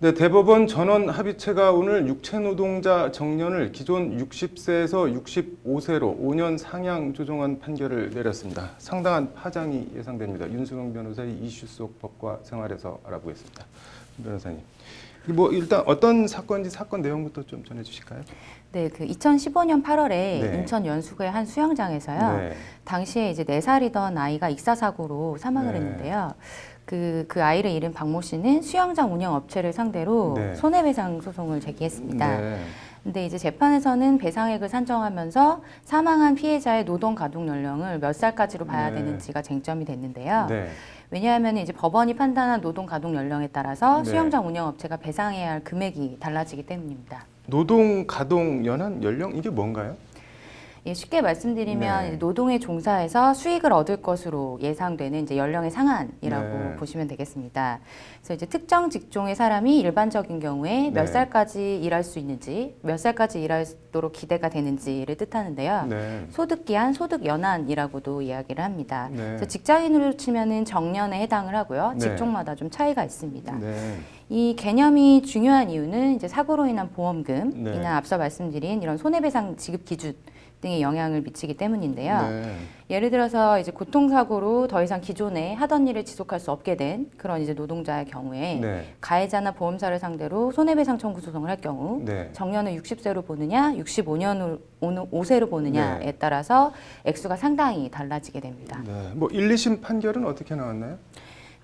네, 대법원 전원 합의체가 오늘 육체 노동자 정년을 기존 60세에서 65세로 5년 상향 조정한 판결을 내렸습니다. 상당한 파장이 예상됩니다. 윤수경 변호사의 이슈 속 법과 생활에서 알아보겠습니다. 윤 변호사님, 뭐 일단 어떤 사건인지 사건 내용부터 좀 전해 주실까요? 네, 그 2015년 8월에 네. 인천 연수구의 한 수영장에서요. 네. 당시에 이제 네살이던 아이가 익사사고로 사망을 네. 했는데요. 그, 그 아이를 잃은 박모 씨는 수영장 운영 업체를 상대로 네. 손해배상 소송을 제기했습니다. 네. 근데 이제 재판에서는 배상액을 산정하면서 사망한 피해자의 노동 가동 연령을 몇 살까지로 봐야 네. 되는지가 쟁점이 됐는데요. 네. 왜냐하면 이제 법원이 판단한 노동 가동 연령에 따라서 네. 수영장 운영 업체가 배상해야 할 금액이 달라지기 때문입니다. 노동 가동 연한 연령 이게 뭔가요? 예, 쉽게 말씀드리면 네. 이제 노동에 종사해서 수익을 얻을 것으로 예상되는 이제 연령의 상한이라고 네. 보시면 되겠습니다. 그래서 이제 특정 직종의 사람이 일반적인 경우에 몇 네. 살까지 일할 수 있는지, 몇 살까지 일할 수 있도록 기대가 되는지를 뜻하는데요. 네. 소득 기한, 소득 연한이라고도 이야기를 합니다. 네. 그래서 직장인으로 치면은 정년에 해당을 하고요. 네. 직종마다 좀 차이가 있습니다. 네. 이 개념이 중요한 이유는 이제 사고로 인한 보험금이나 네. 앞서 말씀드린 이런 손해배상 지급 기준 등에 영향을 미치기 때문인데요. 네. 예를 들어서 이제 교통사고로 더 이상 기존에 하던 일을 지속할 수 없게 된 그런 이제 노동자의 경우에 네. 가해자나 보험사를 상대로 손해배상 청구 소송을 할 경우 네. 정년을 60세로 보느냐, 65년으로 5세로 보느냐에 네. 따라서 액수가 상당히 달라지게 됩니다. 네. 뭐 1, 2심 판결은 어떻게 나왔나요?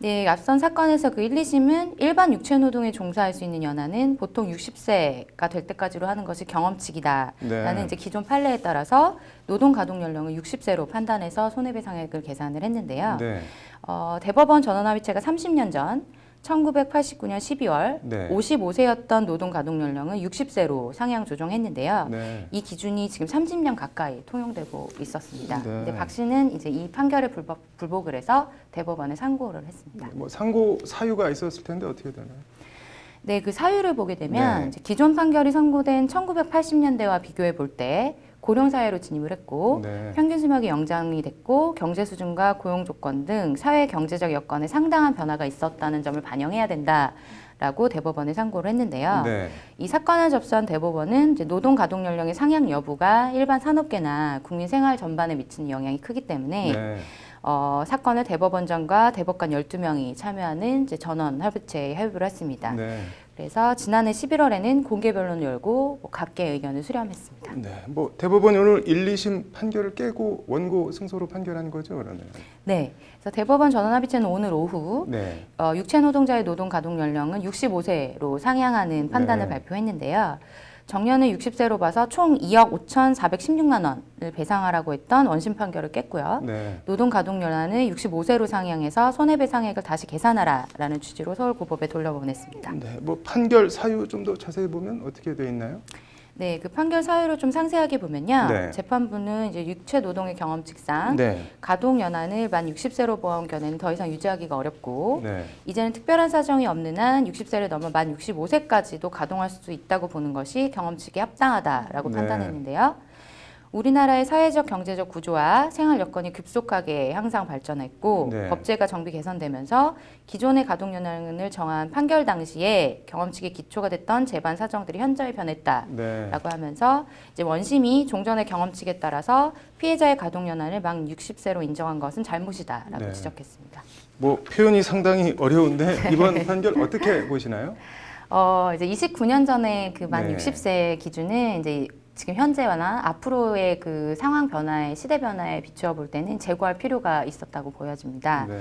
네, 앞선 사건에서 그 1, 2심은 일반 육체 노동에 종사할 수 있는 연한은 보통 60세가 될 때까지로 하는 것이 경험칙이다라는 네. 이제 기존 판례에 따라서 노동 가동 연령을 60세로 판단해서 손해배상액을 계산을 했는데요. 네. 어, 대법원 전원합의체가 30년 전 1989년 12월 네. 55세였던 노동 가동 연령을 60세로 상향 조정했는데요. 네. 이 기준이 지금 30년 가까이 통용되고 있었습니다. 네. 근데 박 씨는 이제 이 판결을 불복, 불복을 해서 대법원에 상고를 했습니다. 뭐 상고 사유가 있었을 텐데 어떻게 되나요? 네, 그 사유를 보게 되면 네. 기존 판결이 선고된 1980년대와 비교해 볼때 고령 사회로 진입을 했고 네. 평균 수명이 영장이 됐고 경제 수준과 고용 조건 등 사회 경제적 여건에 상당한 변화가 있었다는 점을 반영해야 된다 라고 대법원에 상고를 했는데요. 네. 이 사건을 접수한 대법원은 이제 노동 가동 연령의 상향 여부가 일반 산업계나 국민 생활 전반에 미치는 영향이 크기 때문에 네. 어, 사건을 대법원장과 대법관 12명이 참여하는 이제 전원 합의체에 협의를 했습니다. 네. 그래서 지난해 11월에는 공개 변론을 열고 뭐 각계 의견을 수렴했습니다. 네. 뭐 대법원이 오늘 1, 2심 판결을 깨고 원고 승소로 판결한 거죠, 그러면. 네. 그래서 대법원 전원 합의체는 오늘 오후 네. 어, 육체 노동자의 노동 가동 연령은 65세로 상향하는 판단을 네. 발표했는데요. 정년을 60세로 봐서 총 2억 5,416만 원을 배상하라고 했던 원심 판결을 깼고요. 네. 노동 가동 연한을 65세로 상향해서 손해배상액을 다시 계산하라라는 취지로 서울고법에 돌려보냈습니다. 네. 뭐 판결 사유 좀 더 자세히 보면 어떻게 돼 있나요? 네, 그 판결 사유를 좀 상세하게 보면요. 네. 재판부는 이제 육체 노동의 경험칙상 네. 가동 연한을 만 60세로 보한 견해는 더 이상 유지하기가 어렵고 네. 이제는 특별한 사정이 없는 한 60세를 넘어 만 65세까지도 가동할 수 있다고 보는 것이 경험칙에 합당하다라고 네. 판단했는데요. 우리나라의 사회적 경제적 구조와 생활 여건이 급속하게 향상 발전했고 네. 법제가 정비 개선되면서 기존의 가동 연한을 정한 판결 당시에 경험칙의 기초가 됐던 재반 사정들이 현저히 변했다. 네. 라고 하면서 이제 원심이 종전의 경험칙에 따라서 피해자의 가동 연한을 만 60세로 인정한 것은 잘못이다라고 네. 지적했습니다. 뭐 표현이 상당히 어려운데 이번 판결 어떻게 보시나요? 어, 이제 29년 전에 그만 네. 60세 기준은 이제 지금 현재와나 앞으로의 그 상황 변화에 시대 변화에 비추어 볼 때는 재고할 필요가 있었다고 보여집니다. 네.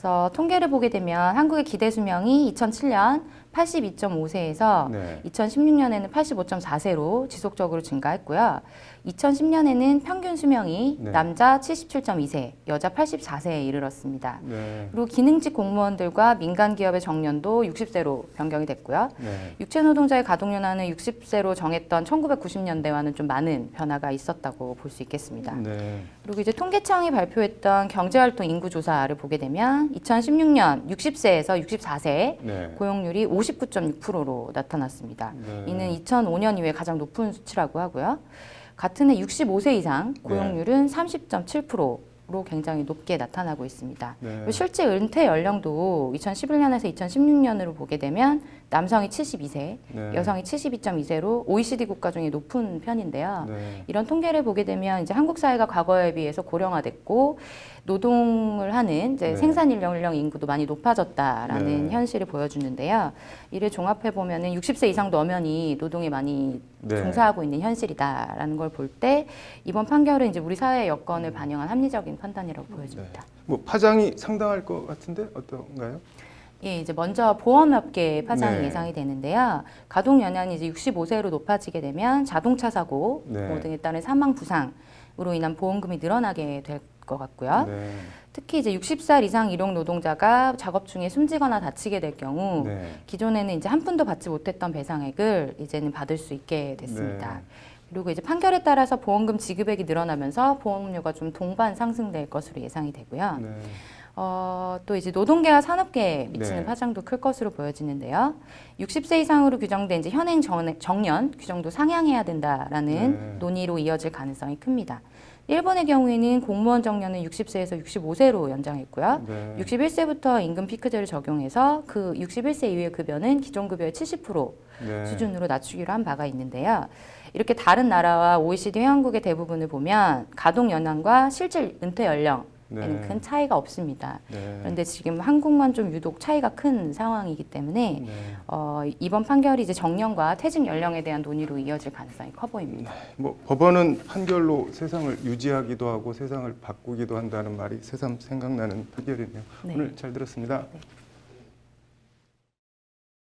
그래서 통계를 보게 되면 한국의 기대 수명이 2007년 82.5세에서 네. 2016년에는 85.4세로 지속적으로 증가했고요. 2010년에는 평균 수명이 네. 남자 77.2세, 여자 84세에 이르렀습니다. 네. 그리고 기능직 공무원들과 민간 기업의 정년도 60세로 변경이 됐고요. 네. 육체 노동자의 가동 연한을 60세로 정했던 1990년대와는 좀 많은 변화가 있었다고 볼 수 있겠습니다. 네. 그리고 이제 통계청이 발표했던 경제활동 인구 조사를 보게 되면 2016년 60세에서 64세 네. 고용률이 59.6%로 나타났습니다. 네. 이는 2005년 이후에 가장 높은 수치라고 하고요. 같은 해 65세 이상 고용률은 30.7%로 굉장히 높게 나타나고 있습니다. 네. 실제 은퇴 연령도 2011년에서 2016년으로 보게 되면 남성이 72세, 네. 여성이 72.2세로 OECD 국가 중에 높은 편인데요. 네. 이런 통계를 보게 되면 이제 한국 사회가 과거에 비해서 고령화됐고 노동을 하는 이제 네. 생산 연령 인구도 많이 높아졌다라는 네. 현실을 보여주는데요. 이를 종합해 보면은 60세 이상 너면이 노동에 많이 네. 종사하고 있는 현실이다라는 걸 볼 때 이번 판결은 이제 우리 사회의 여건을 반영한 합리적인 판단이라고 보여집니다. 뭐 파장이 상당할 것 같은데 어떤가요? 예, 이제 먼저 보험업계 파장이 네. 예상이 되는데요. 가동 연한이 이제 65세로 높아지게 되면 자동차 사고 네. 뭐 등에 따른 사망 부상으로 인한 보험금이 늘어나게 될 것 같고요. 네. 특히 이제 60살 이상 일용 노동자가 작업 중에 숨지거나 다치게 될 경우 네. 기존에는 이제 한 푼도 받지 못했던 배상액을 이제는 받을 수 있게 됐습니다. 네. 그리고 이제 판결에 따라서 보험금 지급액이 늘어나면서 보험료가 좀 동반 상승될 것으로 예상이 되고요. 네. 어, 또 이제 노동계와 산업계에 미치는 네. 파장도 클 것으로 보여지는데요. 60세 이상으로 규정된 이제 현행 정, 정년 규정도 상향해야 된다라는 네. 논의로 이어질 가능성이 큽니다. 일본의 경우에는 공무원 정년은 60세에서 65세로 연장했고요. 네. 61세부터 임금 피크제를 적용해서 그 61세 이후의 급여는 기존 급여의 70% 네. 수준으로 낮추기로 한 바가 있는데요. 이렇게 다른 나라와 OECD 회원국의 대부분을 보면 가동 연한과 실질 은퇴 연령에는 네. 큰 차이가 없습니다. 네. 그런데 지금 한국만 좀 유독 차이가 큰 상황이기 때문에 네. 어, 이번 판결이 이제 정년과 퇴직 연령에 대한 논의로 이어질 가능성이 커 보입니다. 뭐 법원은 판결로 세상을 유지하기도 하고 세상을 바꾸기도 한다는 말이 새삼 생각나는 판결이네요. 네. 오늘 잘 들었습니다. 네.